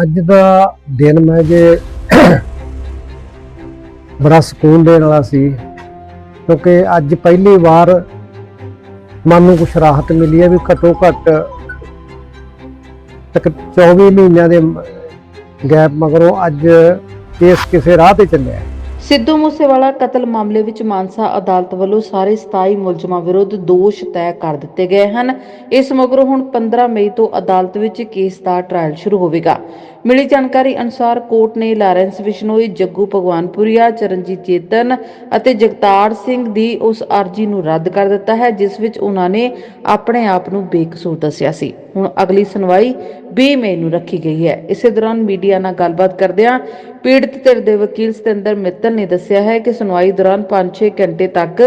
ਅੱਜ ਦਾ ਦਿਨ ਮੈਂ ਜੇ ਬੜਾ ਸਕੂਨ ਦੇਣ ਵਾਲਾ ਸੀ, ਕਿਉਂਕਿ ਅੱਜ ਪਹਿਲੀ ਵਾਰ ਮਨ ਨੂੰ ਕੁਛ ਰਾਹਤ ਮਿਲੀ ਹੈ ਵੀ ਘੱਟੋ ਘੱਟ ਤੱਕ 24 ਮਹੀਨਿਆਂ ਦੇ ਗੈਪ ਮਗਰੋਂ ਅੱਜ ਕੇਸ ਕਿਸੇ ਰਾਹ ਤੇ ਚੱਲਿਆ ਸਿੱਧੂ ਮੂਸੇਵਾਲਾ ਕਤਲ ਮਾਮਲੇ ਵਿੱਚ ਮਾਨਸਾ ਅਦਾਲਤ ਵੱਲੋਂ ਸਾਰੇ 27 ਮੁਲਜ਼ਮਾਂ ਵਿਰੁੱਧ ਦੋਸ਼ ਤੈਅ ਕਰ ਦਿੱਤੇ ਗਏ ਹਨ। ਇਸ ਮਗਰੋਂ ਹੁਣ 15 ਮਈ ਤੋਂ ਅਦਾਲਤ ਵਿੱਚ ਕੇਸ ਦਾ ਟ੍ਰਾਇਲ ਸ਼ੁਰੂ ਹੋਵੇਗਾ। ਮਿਲੀ ਜਾਣਕਾਰੀ ਅਨੁਸਾਰ ਕੋਰਟ ਨੇ ਲਾਰੈਂਸ ਬਿਸ਼ਨੋਈ ਜੱਗੂ ਭਗਵਾਨਪੁਰੀਆ, ਚਰਨਜੀਤ ਚੇਤਨ ਅਤੇ ਜਗਤਾਰ ਸਿੰਘ ਦੀ ਉਸ ਅਰਜ਼ੀ ਨੂੰ ਰੱਦ ਕਰ ਦਿੱਤਾ ਹੈ, ਜਿਸ ਵਿੱਚ ਉਹਨਾਂ ਨੇ ਆਪਣੇ ਆਪ ਨੂੰ ਬੇਕਸੂਰ ਦੱਸਿਆ ਸੀ। ਹੁਣ ਅਗਲੀ ਸੁਣਵਾਈ 20 ਮਈ ਨੂੰ ਰੱਖੀ ਗਈ ਹੈ। ਇਸੇ ਦੌਰਾਨ ਮੀਡੀਆ ਨਾਲ ਗੱਲਬਾਤ ਕਰਦਿਆਂ ਪੀੜਤ ਧਿਰ ਦੇ ਵਕੀਲ ਸਤਿੰਦਰ ਮਿੱਤਲ ਨੇ ਦੱਸਿਆ ਹੈ ਕਿ ਸੁਣਵਾਈ ਦੌਰਾਨ 5-6 ਘੰਟੇ ਤੱਕ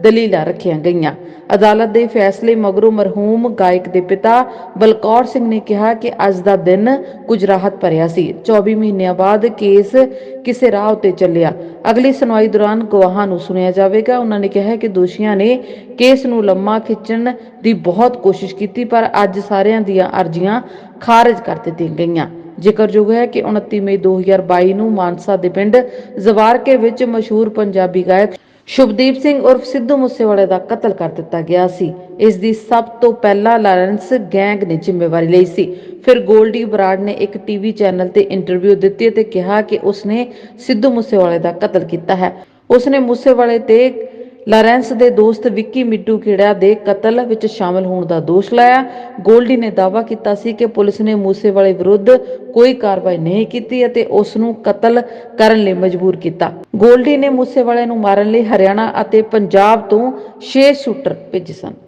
ਦਲੀਲਾਂ ਰੱਖੀਆਂ ਗਈਆਂ। ਅਦਾਲਤ ਦੇ ਫੈਸਲੇ ਮਗਰੋਂ ਮਰਹੂਮ ਗਾਇਕ ਦੇ ਪਿਤਾ ਬਲਕੌਰ ਸਿੰਘ ਨੇ ਕਿਹਾ ਕਿ ਅੱਜ ਦਾ ਦਿਨ ਕੁਝ ਰਾਹਤ ਭਰਿਆ ਸੀ। 24 ਮਹੀਨਿਆਂ ਬਾਅਦ ਕੇਸ ਕਿਸੇ ਰਾਹ ਉਤੇ ਚੱਲਿਆ। ਅਗਲੀ ਸੁਣਵਾਈ ਦੌਰਾਨ ਗਵਾਹਾਂ ਨੂੰ ਸੁਣਿਆ ਜਾਵੇਗਾ। ਉਹਨਾਂ ਨੇ ਕਿਹਾ ਕਿ ਦੋਸ਼ੀਆਂ ਨੇ ਕੇਸ ਨੂੰ ਲੰਮਾ ਖਿੱਚਣ ਦੀ ਬਹੁਤ ਕੋਸ਼ਿਸ਼ ਕੀਤੀ, ਪਰ ਅੱਜ ਸਾਰਿਆਂ ਦੀਆਂ ਅਰਜ਼ੀਆਂ ਖਾਰਜ ਕਰ ਦਿੱਤੀਆਂ ਗਈਆਂ। ਜ਼ਿਕਰਯੋਗ ਹੈ ਕਿ 29 ਮਈ 2022 ਨੂੰ ਮਾਨਸਾ ਦੇ ਪਿੰਡ ਜ਼ਵਾਰਕੇ ਵਿੱਚ ਮਸ਼ਹੂਰ ਪੰਜਾਬੀ ਗਾਇਕ ਸ਼ੁਭਦੀਪ ਸਿੰਘ ਉਰਫ ਸਿੱਧੂ ਮੂਸੇਵਾਲੇ ਦਾ ਕਤਲ ਕਰ ਦਿੱਤਾ ਗਿਆ ਸੀ। ਇਸ ਦੀ ਸਭ ਤੋਂ ਪਹਿਲਾਂ ਲਾਰੈਂਸ ਗੈਂਗ ਨੇ ਜ਼ਿੰਮੇਵਾਰੀ ਲਈ ਸੀ। ਫਿਰ ਗੋਲਡੀ ਬਰਾੜ ਨੇ ਇੱਕ ਟੀਵੀ ਚੈਨਲ ਤੇ ਇੰਟਰਵਿਊ ਦਿੱਤੀ ਤੇ ਕਿਹਾ ਕਿ ਉਸਨੇ ਸਿੱਧੂ ਮੂਸੇਵਾਲੇ ਦਾ ਕਤਲ ਕੀਤਾ ਹੈ। ਉਸਨੇ ਮੂਸੇਵਾਲੇ ਤੇ ਲਾਰੈਂਸ ਦੇ ਦੋਸਤ ਵਿੱਕੀ ਮਿੱਟੂ ਖੇੜਾ ਦੇ ਕਤਲ ਵਿੱਚ ਸ਼ਾਮਲ ਹੋਣ ਦਾ ਦੋਸ਼ ਲਾਇਆ। ਗੋਲਡੀ ਨੇ ਦਾਅਵਾ ਕੀਤਾ ਸੀ ਕਿ ਪੁਲਿਸ ਨੇ ਮੂਸੇਵਾਲੇ ਵਿਰੁੱਧ ਕੋਈ ਕਾਰਵਾਈ ਨਹੀਂ ਕੀਤੀ ਅਤੇ ਉਸ ਨੂੰ ਕਤਲ ਕਰਨ ਲਈ ਮਜਬੂਰ ਕੀਤਾ। ਗੋਲਡੀ ਨੇ ਮੂਸੇਵਾਲੇ ਨੂੰ ਮਾਰਨ ਲਈ ਹਰਿਆਣਾ ਅਤੇ ਪੰਜਾਬ ਤੋਂ 6 ਸ਼ੂਟਰ ਭੇਜੇ ਸਨ।